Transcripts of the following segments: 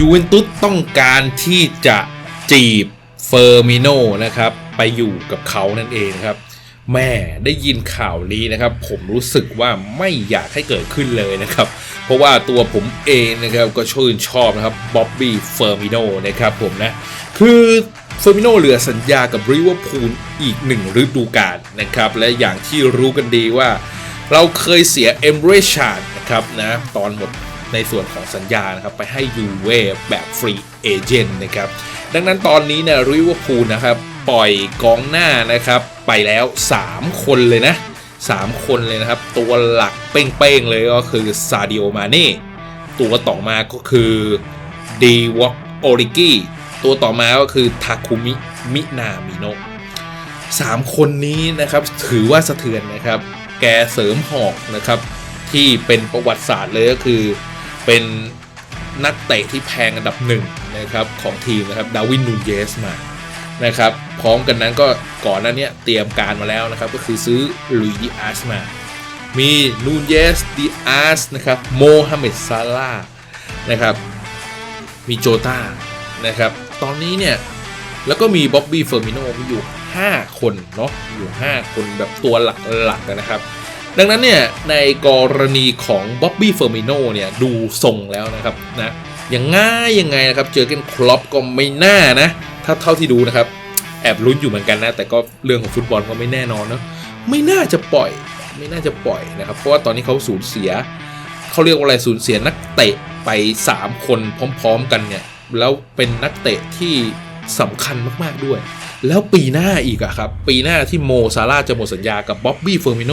ยูเวนตุสต้องการที่จะจีบเฟอร์มิโนนะครับ ไปอยู่กับเขานั่นเองครับแม่ได้ยินข่าวนี้นะครับ ผมรู้สึกว่าไม่อยากให้เกิดขึ้นเลยนะครับ เพราะว่าตัวผมเองนะครับก็ชื่นชอบนะครับบ๊อบบี้เฟอร์มิโนนะครับผมนะ คือเฟอร์มิโนเหลือสัญญากับริเวอร์พูลอีกหนึ่งฤดูกาลนะครับ และอย่างที่รู้กันดีว่า เราเคยเสียเอมเรชาร์ดนะครับนะตอนหมด ในส่วนของสัญญานะครับไปให้ยูเว่แบบฟรีเอเจนต์นะครับดังนั้นตอนนี้เนี่ยริเวอร์พูลนะครับปล่อยกองหน้านะครับไปแล้ว 3 คนเลยนะ 3 คนเลยนะครับ ตัวหลักเป้งๆเลยก็คือซาดิโอมาเน่ตัวต่อมาก็คือดีวอกโอริกิตัวต่อมาก็คือทาคุมิมินามิโนะสามคนนี้นะครับถือว่าสะเทือนนะครับ แกเสริมหอกนะครับที่เป็นประวัติศาสตร์เลยก็คือ เป็นนักเตะที่แพงอันดับหนึ่งนะครับของทีมนะครับดาวินนูเยสมานะครับพร้อมกันนั้นก็ก่อนหน้าเนี้ยเตรียมการมาแล้วนะครับ ก็คือซื้อลุยดิอาสมา มีนูเยสดิอาสนะครับโมฮัมเหม็ดซาลานะครับมีโจตานะครับตอนนี้เนี่ย แล้วก็มีบ๊อบบี้เฟอร์มิโนมีอยู่ 5 คนเนาะอยู่ 5 คนแบบตัวหลักๆนะครับ ดังนั้นเนี่ยในกรณีของบ๊อบบี้เฟอร์มิโนเนี่ยดูทรงแล้วนะครับนะยังง่ายยังไงนะครับเจอกันครอปก็ไม่น่านะ ถ้าเท่าที่ดูนะครับ แอบลุ้นอยู่เหมือนกันนะ แต่ก็เรื่องของฟุตบอลก็ไม่แน่นอนเนาะไม่น่าจะปล่อย ไม่น่าจะปล่อยนะครับ เพราะว่าตอนนี้เขาสูญเสียเขาเรียกว่าอะไรสูญเสียนักเตะไป 3 คนพร้อม ๆ กันเนี่ยแล้วเป็นนักเตะที่สำคัญมาก ๆ ด้วย แล้วปีหน้าอีกอะครับ ปีหน้าที่โมซาร่าจะหมดสัญญากับบ๊อบบี้เฟอร์มิโน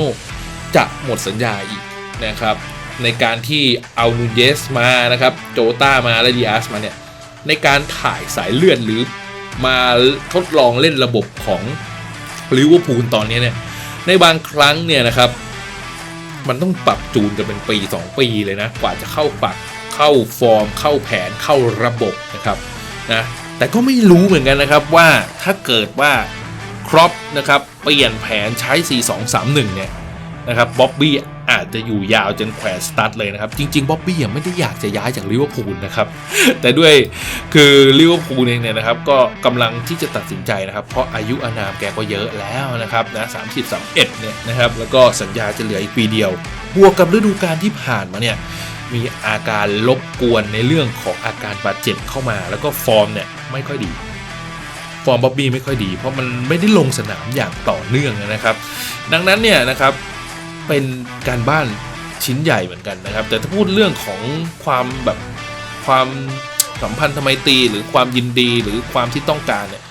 จะหมดสัญญาอีกนะครับ ในการที่เอานูเยสมานะครับโจต้ามาและดีอาสมาเนี่ย ในการถ่ายสายเลือดหรือมาทดลองเล่นระบบของลิเวอร์พูลตอนนี้เนี่ยในบางครั้งเนี่ยนะครับ มันต้องปรับจูนกันเป็นปี 2 ปีเลยนะ กว่าจะเข้าปักเข้าฟอร์ม เข้าแผนเข้าระบบนะครับนะแต่ก็ไม่รู้เหมือนกันนะครับว่าถ้าเกิดว่าครอปนะครับเปลี่ยนแผนใช้ 4-2-3-1 เนี่ย นะครับบ๊อบบี้อาจจะอยู่ยาวจนแขวนสตาร์ทเลยนะครับ จริงๆบ๊อบบี้ยังไม่ได้อยากจะย้ายจากลิเวอร์พูลนะครับ แต่ด้วยคือลิเวอร์พูลเองเนี่ยนะครับ ก็กำลังที่จะตัดสินใจนะครับ เพราะอายุอานามแกก็เยอะแล้วนะครับนะสามสิบสามเอ็ดเนี่ยนะครับ แล้วก็สัญญาจะเหลืออีกปีเดียว บวกกับฤดูกาลที่ผ่านมาเนี่ยมีอาการลบกวนในเรื่องของอาการบาดเจ็บเข้ามา แล้วก็ฟอร์มเนี่ยไม่ค่อยดีฟอร์มบ๊อบบี้ไม่ค่อยดี เพราะมันไม่ได้ลงสนามอย่างต่อเนื่องนะครับ ดังนั้นเนี่ยนะครับ เป็นการบ้านชิ้นใหญ่เหมือนกันนะครับ แต่ถ้าพูดเรื่องของความแบบความสัมพันธ์ทำไมตีหรือความยินดีหรือความที่ต้องการเนี่ย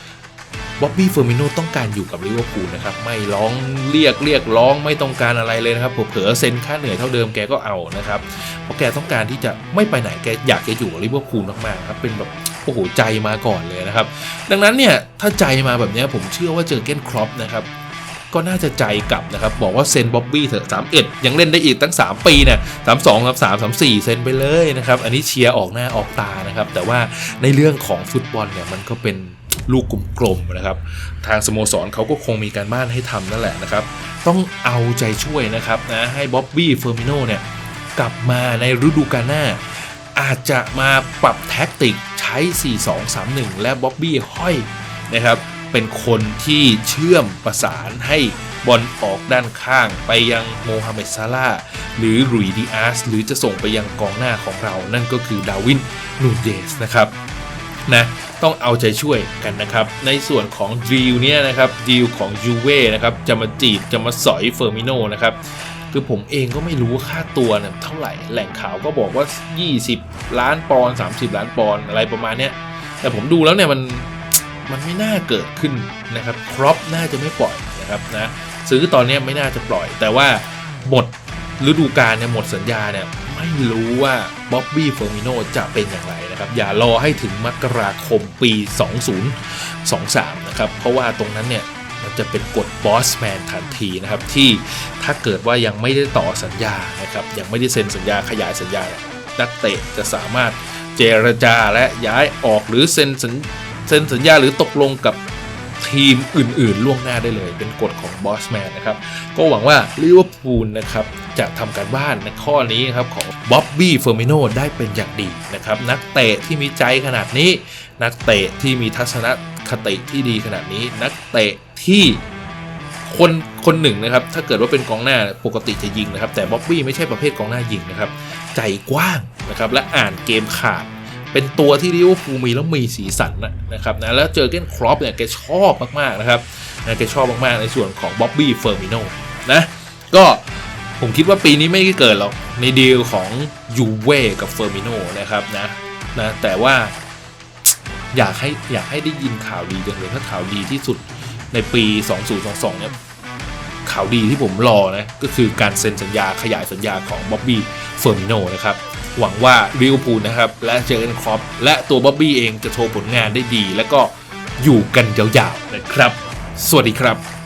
บ๊อบบี้เฟอร์มิโนต้องการอยู่กับลิเวอร์พูลนะครับ ไม่ร้องเรียกเรียกร้องไม่ต้องการอะไรเลยนะครับเผลอเซ็นค่าเหนื่อยเท่าเดิมแกก็เอานะครับ เพราะแกต้องการที่จะไม่ไปไหนแกอยากจะอยู่กับลิเวอร์พูลมากๆครับเป็นแบบโอ้โหใจมาก่อนเลยนะครับ ดังนั้นเนี่ยถ้าใจมาแบบนี้ผมเชื่อว่าเจอเก้นครอปนะครับ ก็น่าจะใจกลับนะครับ บอกว่าเซ็นบ๊อบบี้เถอะ31 ยังเล่นได้อีกตั้ง 3 ปีเนี่ย32 3 3 4เซ็นไปเลยนะครับ อันนี้เชียร์ออกหน้าออกตานะครับ แต่ว่าในเรื่องของฟุตบอลเนี่ยมันก็เป็นลูกกลมๆนะครับ ทางสโมสรเขาก็คงมีการบ้านให้ทำนั่นแหละนะครับ ต้องเอาใจช่วยนะครับนะให้บ๊อบบี้เฟอร์มิโนเนี่ยกลับมาในฤดูกาลหน้า อาจจะมาปรับแท็กติกใช้ 4-2-3-1 และบ๊อบบี้ห้อยนะครับ เป็นคนที่เชื่อมประสานให้บอลออกด้านข้างไปยังโมฮัมเหม็ดซาลาหรือรุยดิอาส หรือจะส่งไปยังกองหน้าของเรา นั่นก็คือดาวินนูเยสนะครับนะต้องเอาใจช่วยกันนะครับ ในส่วนของดีลเนี่ยนะครับดีลของยูเว่นะครับจะมาจีบจะมาสอยเฟอร์มิโนนะครับคือผมเองก็ไม่รู้ค่าตัวเนี่ยเท่าไหร่แหล่งข่าวก็บอกว่า 20 ล้านปอนด์30 ล้านปอนด์อะไรประมาณเนี้ยแต่ผมดูแล้วเนี่ยมัน มันไม่น่าเกิดขึ้นนะครับครอปน่าจะไม่ปล่อยนะครับนะซื้อตอนนี้ไม่น่าจะปล่อย แต่ว่าหมดฤดูกาลเนี่ยหมดสัญญาเนี่ยไม่รู้ว่าบ๊อบบี้เฟอร์มิโนจะเป็นอย่างไรนะครับ อย่ารอให้ถึงมกราคมปี 2023 นะครับ เพราะว่าตรงนั้นเนี่ยมันจะเป็นกฎบอสแมนทันทีนะครับ ที่ถ้าเกิดว่ายังไม่ได้ต่อสัญญานะครับ ยังไม่ได้เซ็นสัญญาขยายสัญญา นักเตะจะสามารถเจรจาและย้ายออกหรือเซ็นสัญ เซ็นสัญญาหรือตกลงกับทีมอื่นๆ ล่วงหน้าได้เลย เป็นกฎของบอสแมนนะครับ ก็หวังว่าลิเวอร์พูลนะครับ จะทำการบ้านในข้อนี้ครับ ของบ๊อบบี้เฟอร์มิโนได้เป็นอย่างดีนะครับ นักเตะที่มีใจขนาดนี้ นักเตะที่มีทัศนคติที่ดีขนาดนี้ นักเตะที่คนคนหนึ่งนะครับ ถ้าเกิดว่าเป็นกองหน้าปกติจะยิงนะครับ แต่บ๊อบบี้ไม่ใช่ประเภทกองหน้ายิงนะครับ ใจกว้างนะครับ และอ่านเกมขาด เป็นตัวที่ลิเวอร์พูลมีแล้วมีสีสันนะครับนะแล้วเจอเกนครอปเนี่ยแกชอบมากๆนะครับนะแกชอบมากๆในส่วนของบ๊อบบี้เฟอร์มิโนนะก็ผมคิดว่าปีนี้ไม่ได้เกิดหรอกในดีลของยูเว่กับเฟอร์มิโนนะครับนะนะแต่ว่าอยากให้อยากให้ได้ยินข่าวดีจังเลยถ้าข่าวดีที่สุดในปี 2022 เนี่ยข่าวดีที่ผมรอนะก็คือการเซ็นสัญญาขยายสัญญาของบ๊อบบี้เฟอร์มิโนนะครับ หวังว่าลิเวอร์พูลนะครับและเจอร์เกนครอปและตัวบ๊อบบี้เองจะโชว์ผลงานได้ดี และก็อยู่กันยาวๆนะครับ สวัสดีครับ